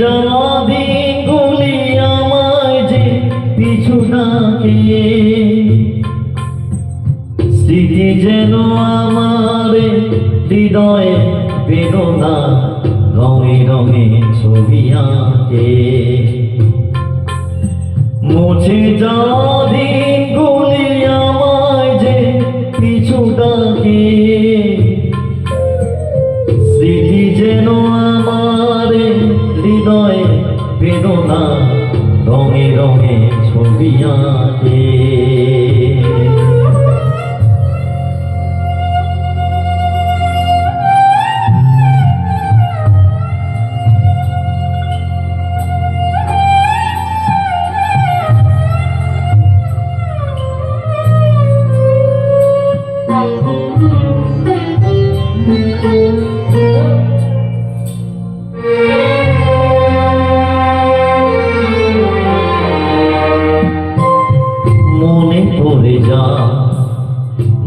যাওয়া দিনগুলি আমায় যে পিছু ডাকে। স্মৃতি যেন আমার হৃদয়ে বেদনা, রঙে রঙে ছবি আঁকে। মুছে যাওয়া দিনগুলি আমায় যে পিছু ডাকে। স্মৃতি যেন আমার হৃদয়ে বেদনা, রঙে রঙে ছবি আঁকে।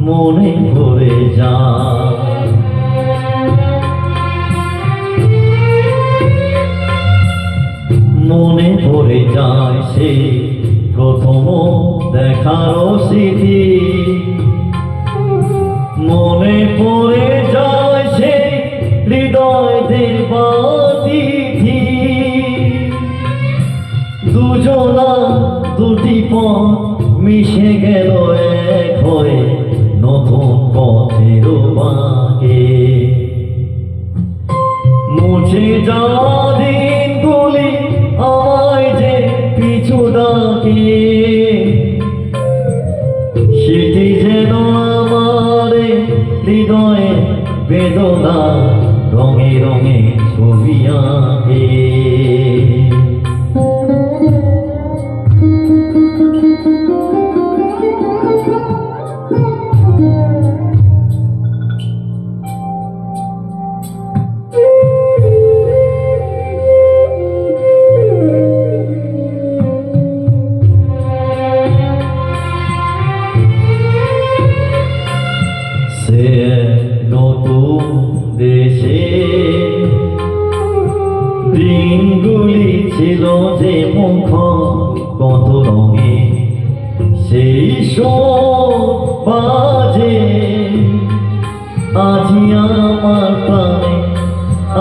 মনে পড়ে যা মনে পড়ে যায় সে প্রথম দেখার স্মৃতি। মনে পড়ে যায় সে হৃদয় দেবাতিথি দুজনা দুটি পথ মিশে গেল এক হয়ে নতুন পথের বাঁকে মুছে যাওয়া দিনগুলি আমায় যে পিছু ডাকে। সেটি যেন আমার হৃদয়ে বেদনা রঙে রঙে ছবি আঁকে। দিনগুলি ছিল যে মুখ কত রঙে। সেই বাজে। আজি আমার প্রাণে,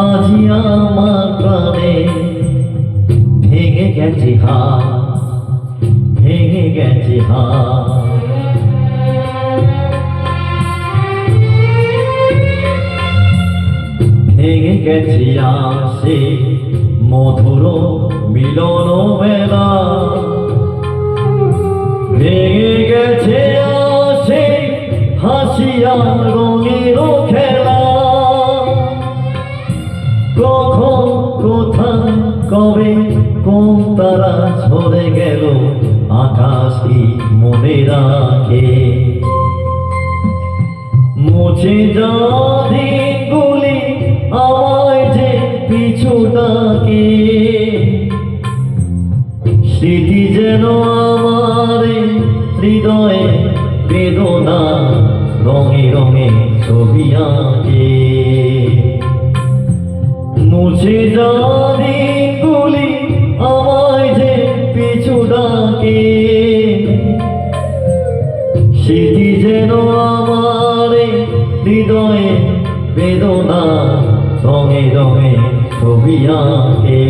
আজি আমার প্রাণে ভেঙে গেছে হাত, ভেঙে গেছে হাত। ভেঙে গেছে আসে মধুর মিলন মেলা। ভেঙে গেছে আসে হাসিয়া রঙের খেলা। কখন, কোথায়, কবে, কোন তারা ঝরে গেল আকাশ কি মনে রাখে? মুছে যাওয়া হৃদয়ে বেদনা, রঙে রঙে ছবি আঁকে। মুছে যাওয়া দিনগুলি আমায় যে পিছু ডাকে। স্মৃতি যেন আমার হৃদয়ে বেদনা, রঙে রঙে ছবি আঁকে।